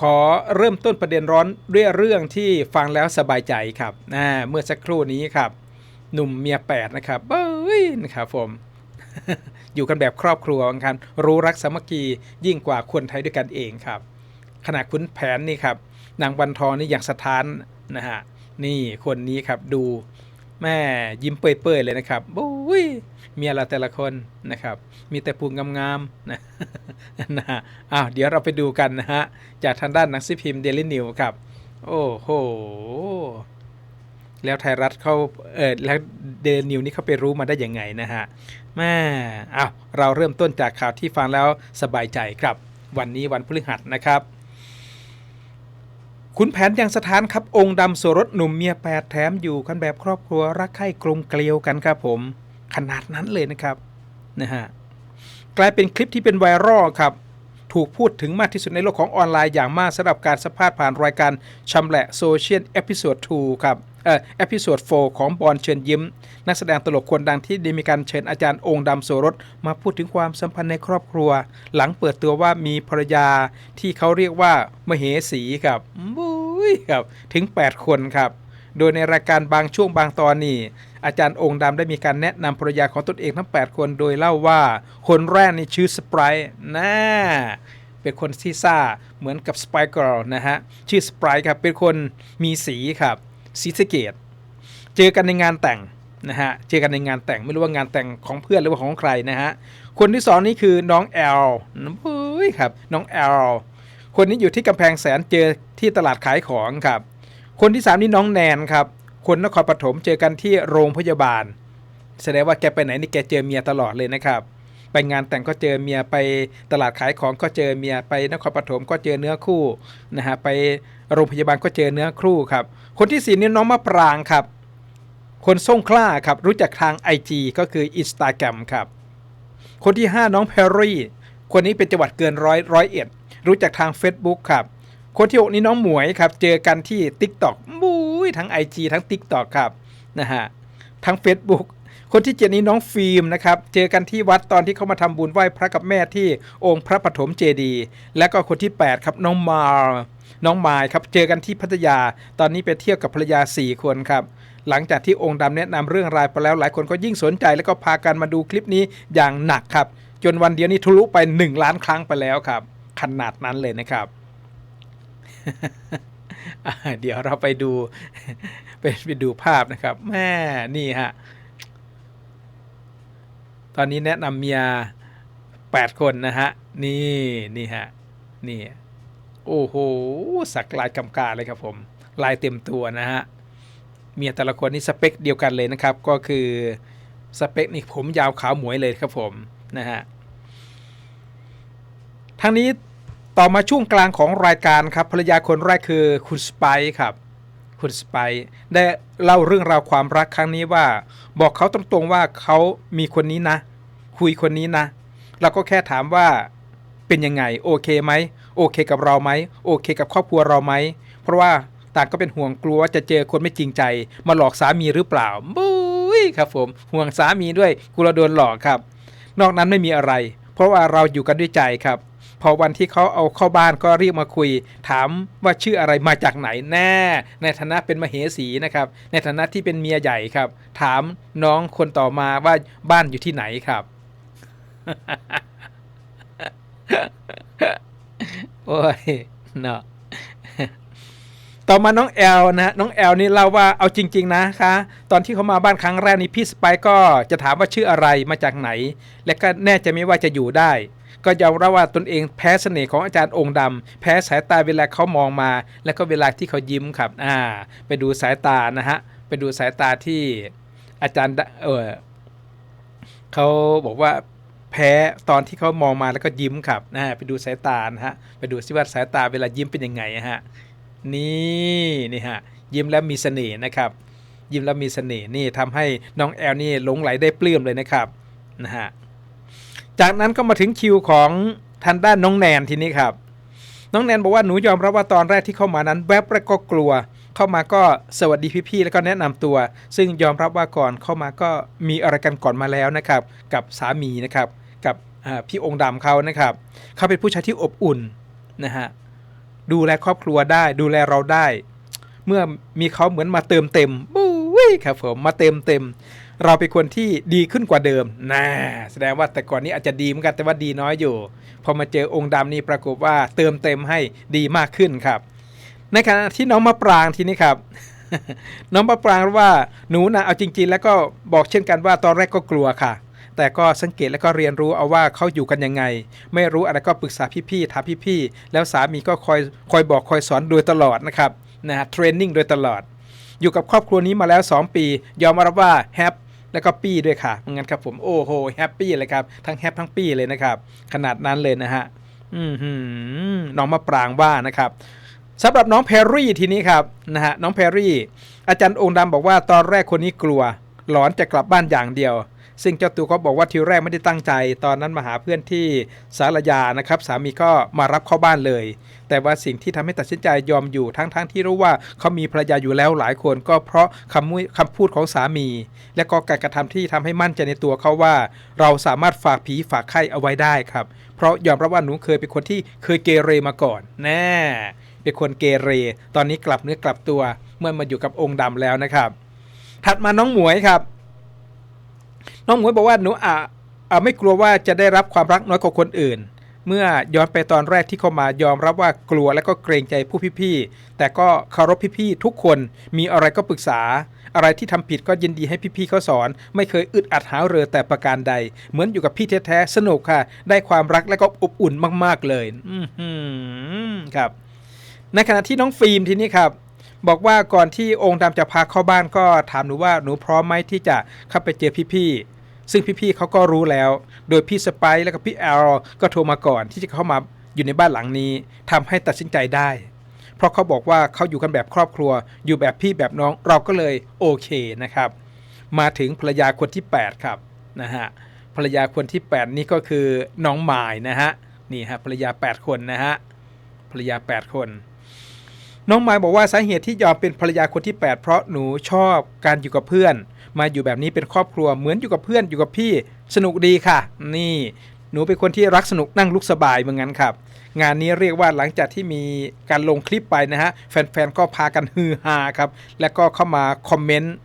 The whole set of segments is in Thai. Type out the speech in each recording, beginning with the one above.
ขอเริ่มต้นประเด็นร้อนด้วยเรื่องที่ฟังแล้วสบายใจครับอ่าเมื่อสักครู่นี้ครับ หนุ่มเมียแปดนะครับเบ้ยนะครับผม อยู่กันแบบครอบครัวบางคันรู้รักสามัคคียิ่งกว่าคนไทยด้วยกันเองครับ ขณะคุณแผนนี่ครับนางวันทองนี่อย่างสถานนะฮะนี่คนนี้ครับดู แม่ยิ้มเปื่อยๆเลยนะครับโอ้ยเมียเราแต่ละคนนะครับ มีแต่พุงงามๆนะนะฮะอ้าวเดี๋ยวเราไปดูกันนะฮะ จากทางด้านหนังสือพิมพ์เดลินิวครับ โอ้โห แล้วไทยรัฐเขาเออแล้วเดลินิวนี่เขาไปรู้มาได้ยังไงนะฮะแม่อ้าวเราเริ่มต้นจากข่าวที่ฟังแล้วสบายใจครับ วันนี้วันพฤหัสนะครับ คุณแผนยังสถานครับองค์ดำโสรสหนุ่มเมียแปดแถมอยู่กันแบบครอบครัวรักใคร่กลมเกลียวกันครับผมขนาดนั้นเลยนะครับนะฮะกลายเป็นคลิปที่เป็นไวรัลครับ ถูกพูดถึงมากที่สุดในโลกของออนไลน์อย่างมากสำหรับการสัมภาษณ์ผ่านรายการชำแหละโซเชียลเอพิโซด2ครับเอ่อเอพิโซด4ของบอลเชิญยิ้ม นักแสดงตลกคนดังที่ได้มีการเชิญอาจารย์องค์ดำโสรสมาพูดถึงความสัมพันธ์ในครอบครัว หลังเปิดตัวว่ามีภรรยาที่เขาเรียกว่ามเหสีครับบ ยครับถึง 8 คนครับ โดยในรายการบางช่วงบางตอนนี่อาจารย์องค์ดำได้มีการแนะนำภรรยาของตนเองทั้ง 8 คนโดยเล่าว่า คนแรกนี่ชื่อสไปร์น่าเป็นคนที่ซ่าเหมือนกับสไปเกิลนะฮะชื่อสไปร์ครับเป็นคนมีสีครับสีสเกตเจอกันในงานแต่งนะฮะเจอกันในงานแต่งไม่รู้ว่างานแต่งของเพื่อนหรือว่าของใครนะฮะคนที่สองนี่คือน้องแอลเฮ้ยครับน้องแอล คนนี้อยู่ที่กำแพงแสนเจอที่ตลาดขายของครับ คนที่สามนี่น้องแนนครับ คนนครปฐมเจอกันที่โรงพยาบาล แสดงว่าแกไปไหนนี่แกเจอเมียตลอดเลยนะครับ ไปงานแต่งก็เจอเมียไปตลาดขายของก็เจอเมียไปนครปฐมก็เจอเนื้อคู่นะฮะไปโรงพยาบาลก็เจอเนื้อคู่ครับ คนที่สี่นี่น้องมะปรางครับ คนส่งคล้าครับรู้จักทาง IG ก็คือ Instagram ครับ คนที่ 5 น้องแพรรี่คนนี้เป็นจังหวัดเกินร้อยร้อยเอ็ด รู้จักทาง Facebook ครับคนที่6นี่น้องหมวยครับเจอกันที่ TikTok บุ้ยทั้ง IG ทั้ง TikTok ครับนะฮะทั้ง Facebook คนที่7นี้น้องฟิล์มนะครับ เจอกันที่วัดตอนที่เขามาทำบุญไหว้พระกับแม่ที่องค์พระปฐมเจดีย์และก็คนที่ 8 ครับน้องมาร์น้องมายครับ เจอกันที่พัทยา ตอนนี้ไปเที่ยวกับภรรยา 4 คนครับ หลังจากที่องค์ดำแนะนำเรื่องรายไปแล้วหลายคนก็ยิ่งสนใจ แล้วก็พากันมาดูคลิปนี้อย่างหนักครับ จนวันเดียวนี้ทะลุไป 1 ล้านครั้งไปแล้วครับ ขนาดนั้นเลยนะครับ เดี๋ยวเราไปดูไปไปดูภาพนะครับแม่นี่ฮะ ตอนนี้แนะนำเมีย8คนนะฮะ นี่นี่ฮะ นี่ โอ้โห สักลายกำกาเลยครับผม ลายเต็มตัวนะฮะ เมียแต่ละคนนี่สเปคเดียวกันเลยนะครับ ก็คือสเปคนี่ผมยาวขาวหมวยเลยครับผมนะฮะ ทั้งนี้ต่อมาช่วงกลางของรายการครับภรรยาคนแรกคือคุณสไปครับ คุณสไปได้เล่าเรื่องราวความรักครั้งนี้ว่า บอกเขาตรงๆว่าเขามีคนนี้นะ คุยคนนี้นะ เราก็แค่ถามว่าเป็นยังไงโอเคไหมโอเคกับเราไหมโอเคกับครอบครัวเราไหมเพราะว่าต่างก็เป็นห่วงกลัวว่าจะเจอคนไม่จริงใจ มาหลอกสามีหรือเปล่าบุ้ยครับผมห่วงสามีด้วยกลัวโดนหลอกครับ นอกนั้นไม่มีอะไร เพราะว่าเราอยู่กันด้วยใจครับ พอวันที่เขาเอาเข้าบ้านก็เรียกมาคุย ถามว่าชื่ออะไรมาจากไหนแน่ ในฐานะเป็นมเหสีนะครับ ในฐานะที่เป็นเมียใหญ่ครับ ถามน้องคนต่อมาว่าบ้านอยู่ที่ไหนครับโอ้ยเนาะต่อมาน้องแอลนะน้องแอลนี่เล่าว่าเอาจริง ๆ นะคะ ตอนที่เขามาบ้านครั้งแรกนี่พี่สไปก็จะถามว่าชื่ออะไรมาจากไหน และก็แน่ใจไม่ว่าจะอยู่ได้ ก็ยอมรับว่าตนเองแพ้เสน่ห์ของอาจารย์องค์ดำแพ้สายตาเวลาเขามองมา แล้วก็เวลาที่เขายิ้มครับอ่าไปดูสายตานะฮะไปดูสายตาที่อาจารย์เออเขาบอกว่าแพ้ตอนที่เขามองมาแล้วก็ยิ้มครับนะไปดูสายตานะฮะไปดูซิว่าสายตาเวลายิ้มเป็นยังไงฮะนี่นี่ฮะยิ้มแล้วมีเสน่ห์นะครับยิ้มแล้วมีเสน่ห์นี่ทำให้น้องแอลนี่หลงไหลได้ปลื้มเลยนะครับนะฮะ จากนั้นก็มาถึงคิวของทางด้านน้องแนนทีนี้ครับ น้องแนนบอกว่าหนูยอมรับว่าตอนแรกที่เข้ามานั้น แวบแรกก็กลัว เข้ามาก็สวัสดีพี่ๆแล้วก็แนะนำตัว ซึ่งยอมรับว่าก่อนเข้ามาก็มีอะไรกันก่อนมาแล้วนะครับ กับสามีนะครับ กับพี่องค์ดำเขานะครับ เขาเป็นผู้ชายที่อบอุ่นนะฮะดูแลครอบครัวได้ดูแลเราได้ เมื่อมีเขาเหมือนมาเติมเต็มบุ้ยครับผมมาเติมเต็ม เราเป็นคนที่ดีขึ้นกว่าเดิมนะแสดงว่าแต่ก่อนนี้อาจจะดีเหมือนกันแต่ว่าดีน้อยอยู่ พอมาเจอองค์ดำนี่ปรากฏว่าเติมเต็มให้ดีมากขึ้นครับ ในขณะที่น้องมะปรางทีนี้ครับ น้องมะปรางว่าหนูนะเอาจริง ๆ แล้วก็บอกเช่นกันว่าตอนแรกก็กลัวค่ะแต่ก็สังเกตแล้วก็เรียนรู้เอาว่าเขาอยู่กันยังไง ไม่รู้อะไรก็ปรึกษาพี่ๆถามพี่ๆแล้วสามีก็คอยคอยบอกคอยสอนโดยตลอดนะครับนะฮะเทรนนิ่งโดยตลอด อยู่กับครอบครัวนี้มาแล้ว 2 ปี ยอมรับว่าแฮป แล้วก็ปี้ด้วยค่ะงั้นครับผมโอ้โหแฮปปี้เลยครับทั้งแฮปทั้งปี้เลยนะครับ ขนาดนั้นเลยนะฮะอืมน้องมะปรางว่านะครับสำหรับน้องแพรรี่ทีนี้ครับนะฮะน้องแพรรี่ อาจารย์องค์ดำบอกว่าตอนแรกคนนี้กลัว หลอนจะกลับบ้านอย่างเดียว ซึ่งเจ้าตัวก็บอกว่าทีแรกไม่ได้ตั้งใจ ตอนนั้นมาหาเพื่อนที่สารยานะครับ สามีก็มารับเข้าบ้านเลย แต่ว่าสิ่งที่ทำให้ตัดสินใจยอมอยู่ทั้งๆทที่รู้ว่าเขามีภรรยาอยู่แล้วหลายคน ก็เพราะคำมุคำพูดของสามี และก็การกระทำที่ทำให้มั่นใจในตัวเขาว่า เราสามารถฝากผีฝากไข้เอาไว้ได้ครับ เพราะยอมรับว่าหนูเคยเป็นคนที่เคยเกเรมาก่อน แน่เป็นคนเกเร ตอนนี้กลับเนื้อกลับตัว เมื่อมาอยู่กับองค์ดำแล้วนะครับ ถัดมาน้องหมวยครับ น้องหมวยบอกว่าหนูอะไม่กลัวว่าจะได้รับความรักน้อยกว่าคนอื่น เมื่อย้อนไปตอนแรกที่เข้ามายอมรับว่ากลัวและก็เกรงใจผู้พี่ๆแต่ก็เคารพพี่ๆทุกคนมีอะไรก็ปรึกษา อะไรที่ทำผิดก็ยินดีให้พี่ๆเขาสอน ไม่เคยอึดอัดหาเรือแต่ประการใด เหมือนอยู่กับพี่แท้ๆสนุกค่ะ ได้ความรักและก็อบอุ่นมาก ๆเลย อือครับ ในขณะที่น้องฟิล์มทีนี้ครับบอกว่าก่อนที่องค์ดำจะพาเข้าบ้านก็ถามหนูว่าหนูพร้อมไหมที่จะเข้าไปเจอพี่ๆ ซึ่งพี่ๆเขาก็รู้แล้ว โดยพี่สไปและก็พี่แอลก็โทรมาก่อนที่จะเข้ามาอยู่ในบ้านหลังนี้ทำให้ตัดสินใจได้ เพราะเขาบอกว่าเขาอยู่กันแบบครอบครัว อยู่แบบพี่แบบน้องเราก็เลยโอเคนะครับ มาถึงภรรยาคนที่ 8 ครับนะฮะภรรยาคนที่ 8 นี่ก็คือน้องหมายนะฮะนี่ฮะภรรยา 8 คนนะฮะภรรยา 8 คน น้องไม้บอกว่าสาเหตุที่ยอมเป็นภรรยาคนที่ 8 เพราะหนูชอบการอยู่กับเพื่อน มาอยู่แบบนี้เป็นครอบครัวเหมือนอยู่กับเพื่อนอยู่กับพี่สนุกดีค่ะ นี่ หนูเป็นคนที่รักสนุกนั่งลุกสบายเหมือนกันครับ งานนี้เรียกว่าหลังจากที่มีการลงคลิปไปนะฮะ แฟนๆก็พากันฮือฮาครับ แล้วก็เข้ามาคอมเมนต์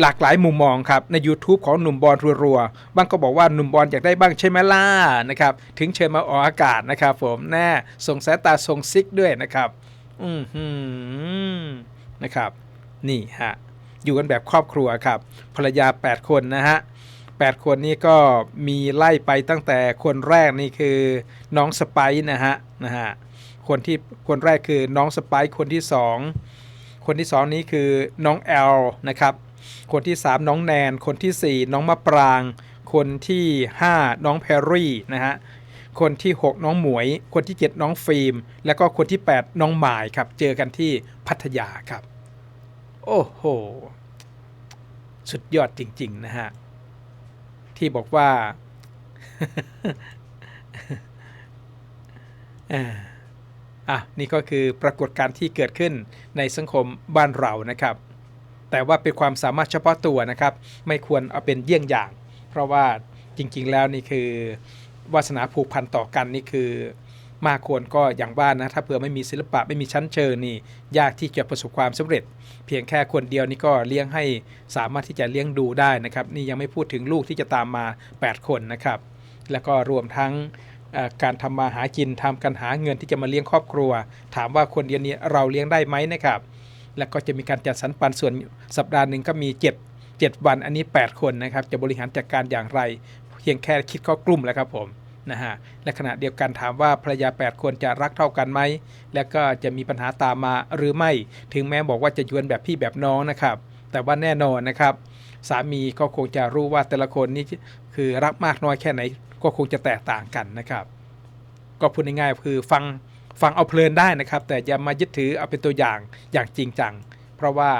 หลากหลายมุมมองครับ ใน YouTube ของหนุ่มบอลรัวๆ บางก็บอกว่าหนุ่มบอลอยากได้บ้างใช่ไหมล่ะนะครับ ถึงเชิญมาออกอากาศนะครับผมแน่ส่งสายตาส่งซิกด้วยนะครับ อือหือนะครับ นี่ฮะ อยู่กันแบบครอบครัวครับภรรยา 8 คนนะฮะ8คนนี้ก็มีไล่ไปตั้งแต่คนแรกนี่คือน้องสไปซ์นะฮะนะฮะคนที่คนแรกคือน้องสไปซ์คนที่ 2 คนที่ 2 นี้คือน้องแอลนะครับคนที่ 3 น้องแนน คนทีสี่ 4 น้องมะปราง คนที่ 5 น้องแพรรี่นะฮะคนที่ 6 น้องหมวย คนที่ 7 น้องฟิล์ม แล้วก็คนที่ 8 น้องหมายครับ เจอกันที่พัทยาครับ โอ้โห สุดยอดจริง ๆ นะฮะ ที่บอกว่าอ่าอะนี่ก็คือปรากฏการณ์ที่เกิดขึ้นในสังคมบ้านเรานะครับ แต่ว่าเป็นความสามารถเฉพาะตัวนะครับ ไม่ควรเอาเป็นเยี่ยงอย่าง เพราะว่าจริง ๆ แล้วนี่คือวาสนาผูกพันต่อกันนี่คือ มากควรก็อย่างบ้านนะถ้าเผื่อไม่มีศิลปะไม่มีชั้นเชิงนี่ยากที่จะประสบความสำเร็จ เพียงแค่คนเดียวนี่ก็เลี้ยงให้สามารถที่จะเลี้ยงดูได้นะครับ นี่ยังไม่พูดถึงลูกที่จะตามมา 8 คนนะครับ แล้วก็รวมทั้งการทำมาหากินทำการหาเงินที่จะมาเลี้ยงครอบครัว ถามว่าคนเดียวนี้เราเลี้ยงได้ไหมนะครับ แล้วก็จะมีการจัดสรรปันส่วนสัปดาห์หนึ่งก็มี 7 7 วันอันนี้ 8 คนนะครับ จะบริหารจัดการอย่างไร เพียงแค่คิดเข้ากลุ่มแล้วครับผม นะฮะและขณะเดียวกันถามว่าภรรยา 8คนจะรักเท่ากันไหม แล้วก็จะมีปัญหาตามมาหรือไม่ ถึงแม้บอกว่าจะยวนแบบพี่แบบน้องนะครับ แต่ว่าแน่นอนนะครับ สามีก็คงจะรู้ว่าแต่ละคนนี่คือรักมากน้อยแค่ไหน ก็คงจะแตกต่างกันนะครับ ก็พูดง่ายๆคือฟังฟังเอาเพลินได้นะครับ แต่อย่ามายึดถือเอาเป็นตัวอย่างอย่างจริงจังเพราะว่า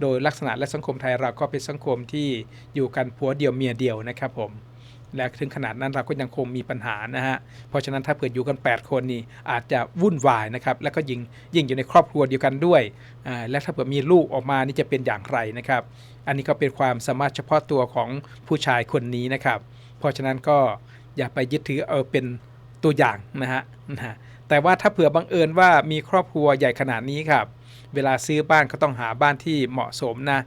โดยลักษณะและสังคมไทยเราก็เป็นสังคมที่อยู่กันผัวเดียวเมียเดียวนะครับผม และถึงขนาดนั้นเราก็ยังคงมีปัญหานะฮะ เพราะฉะนั้นถ้าเผื่ออยู่กัน 8 คนนี่อาจจะวุ่นวายนะครับ แล้วก็ยิงยิ่งอยู่ในครอบครัวเดียวกันด้วย และถ้าเผื่อมีลูกออกมานี่จะเป็นอย่างไรนะครับ อันนี้ก็เป็นความสามารถเฉพาะตัวของผู้ชายคนนี้นะครับ เพราะฉะนั้นก็อย่าไปยึดถือเอาเป็นตัวอย่างนะฮะนะฮะแต่ว่าถ้าเผื่อบังเอิญว่ามีครอบครัวใหญ่ขนาดนี้ครับ เวลาซื้อบ้านก็ต้องหาบ้านที่เหมาะสมนะ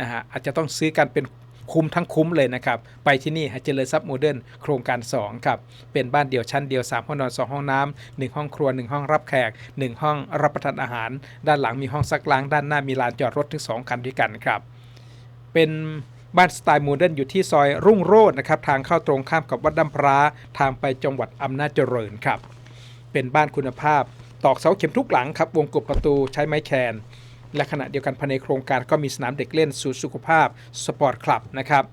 นะฮะอาจจะต้องซื้อกันเป็น คุ้มทั้งคุ้มเลยนะครับ ไปที่นี่ฮะเจริญทรัพย์โมเดิร์นโครงการ2ครับ เป็นบ้านเดี่ยวชั้นเดียว 3 ห้องนอน 2 ห้องน้ำ1ห้องครัว 1 ห้องรับแขก 1 ห้องรับประทานอาหาร ด้านหลังมีห้องซักล้าง ด้านหน้ามีลานจอดรถถึง 2 คันด้วยกันครับ เป็นบ้านสไตล์โมเดิร์นอยู่ที่ซอยรุ่งโรจน์นะครับ ทางเข้าตรงข้ามกับวัดดัมพร้าทางไปจังหวัดอำนาจเจริญครับ เป็นบ้านคุณภาพ ตอกเสาเข็มทุกหลังครับ วงกบประตูใช้ไม้แคน และขณะเดียวกันภายในโครงการก็มีสนามเด็กเล่นสูตรสุขภาพสปอร์ตคลับนะครับ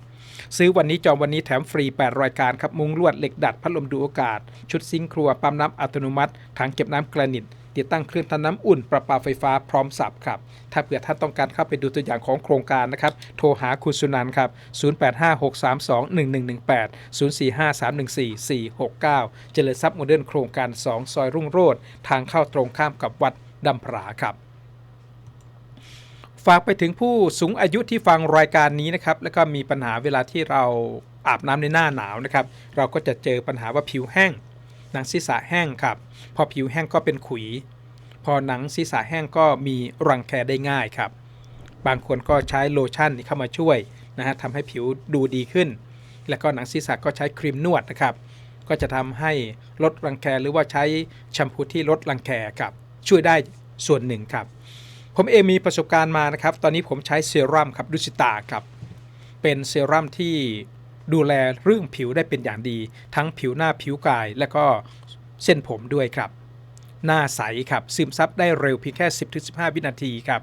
ซื้อวันนี้จองวันนี้แถมฟรี 8 รายการครับมุ้งลวดเหล็กดัดพัดลมดูอากาศชุดซิงค์ครัว ปั๊มน้ำอัตโนมัติถังเก็บน้ำกระนิตติดตั้งเครื่องทำน้ำอุ่น ประปาไฟฟ้าพร้อมสับครับ ถ้าเผื่อท่านต้องการเข้าไปดูตัวอย่างของโครงการนะครับ โทรหาคุณสุนันครับ 0856321118 045314469 เจริญทรัพย์โมเดิร์นโครงการ 2 ซอยรุ่งโรจน์ทางเข้าตรงข้ามกับวัดดำผราครับ ฝากไปถึงผู้สูงอายุที่ฟังรายการนี้นะครับแล้วก็มีปัญหาเวลาที่เราอาบน้ำในหน้าหนาวนะครับ เราก็จะเจอปัญหาว่าผิวแห้ง หนังศีรษะแห้งครับ พอผิวแห้งก็เป็นขุย พอหนังศีรษะแห้งก็มีรังแคได้ง่ายครับ บางคนก็ใช้โลชั่นเข้ามาช่วยนะฮะทำให้ผิวดูดีขึ้น แล้วก็หนังศีรษะก็ใช้ครีมนวดนะครับ ก็จะทำให้ลดรังแคหรือว่าใช้แชมพูที่ลดรังแคครับช่วยได้ส่วนหนึ่งครับ ผมเองมีประสบการณ์มานะครับ ตอนนี้ผมใช้เซรั่มครับดุสิตาครับ เป็นเซรั่มที่ดูแลเรื่องผิวได้เป็นอย่างดี ทั้งผิวหน้าผิวกาย และก็เส้นผมด้วยครับ หน้าใสครับซึมซับได้เร็วเพียงแค่ 10-15 วินาทีครับ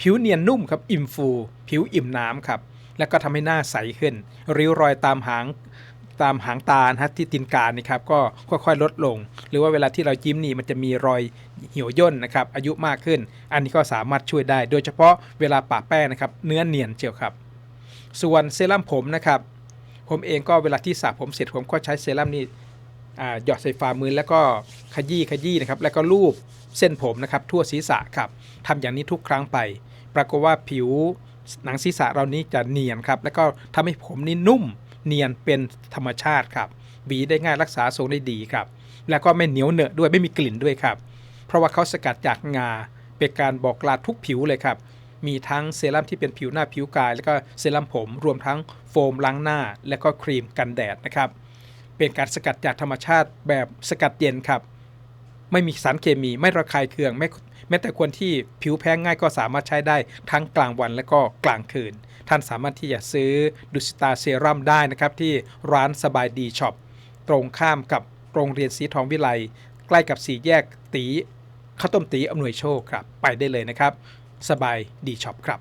ผิวเนียนนุ่มครับอิ่มฟู ผิวอิ่มน้ำครับ แล้วก็ทำให้หน้าใสขึ้นริ้วรอยตามหาง ตามหางตานะฮะที่ตีนกานี่ครับก็ค่อยๆลดลง หรือว่าเวลาที่เรายิ้มนี่มันจะมีรอยเหี่ยวย่นนะครับอายุมากขึ้น อันนี้ก็สามารถช่วยได้ โดยเฉพาะเวลาปะแป้งนะครับเนื้อเนียนเจียวครับ ส่วนเซรั่มผมนะครับผมเองก็เวลาที่สระผมเสร็จผมก็ใช้เซรั่มนี่อ่าหยอดใส่ฝ่ามือแล้วก็ขยี้ขยี้นะครับแล้วก็ลูบเส้นผมนะครับทั่วศีรษะครับทำอย่างนี้ทุกครั้งไป ปรากฏว่าผิวหนังศีรษะเรานี้จะเนียนครับแล้วก็ทำให้ผมนี่นุ่ม เนียนเป็นธรรมชาติครับหวีได้ง่ายรักษาทรงได้ดีครับ แล้วก็ไม่เหนียวเหนอะด้วยไม่มีกลิ่นด้วยครับ เพราะว่าเขาสกัดจากงาเป็นการบอกลาทุกผิวเลยครับ มีทั้งเซรั่มที่เป็นผิวหน้าผิวกาย แล้วก็เซรั่มผมรวมทั้งโฟมล้างหน้า และก็ครีมกันแดดนะครับ เป็นการสกัดจากธรรมชาติแบบสกัดเย็นครับ ไม่มีสารเคมีไม่ระคายเคืองแม้แม้แต่คนที่ผิวแพ้ง่ายก็สามารถใช้ได้ทั้งกลางวันและก็กลางคืน ท่านสามารถที่จะซื้อดุสิตาเซรั่มได้นะครับที่ร้านสบายดีช็อปตรงข้ามกับโรงเรียนสีทองวิไลใกล้กับสี่แยกตีข้าวต้มตีอำนวยโชคครับ ไปได้เลยนะครับ สบายดีช็อปครับ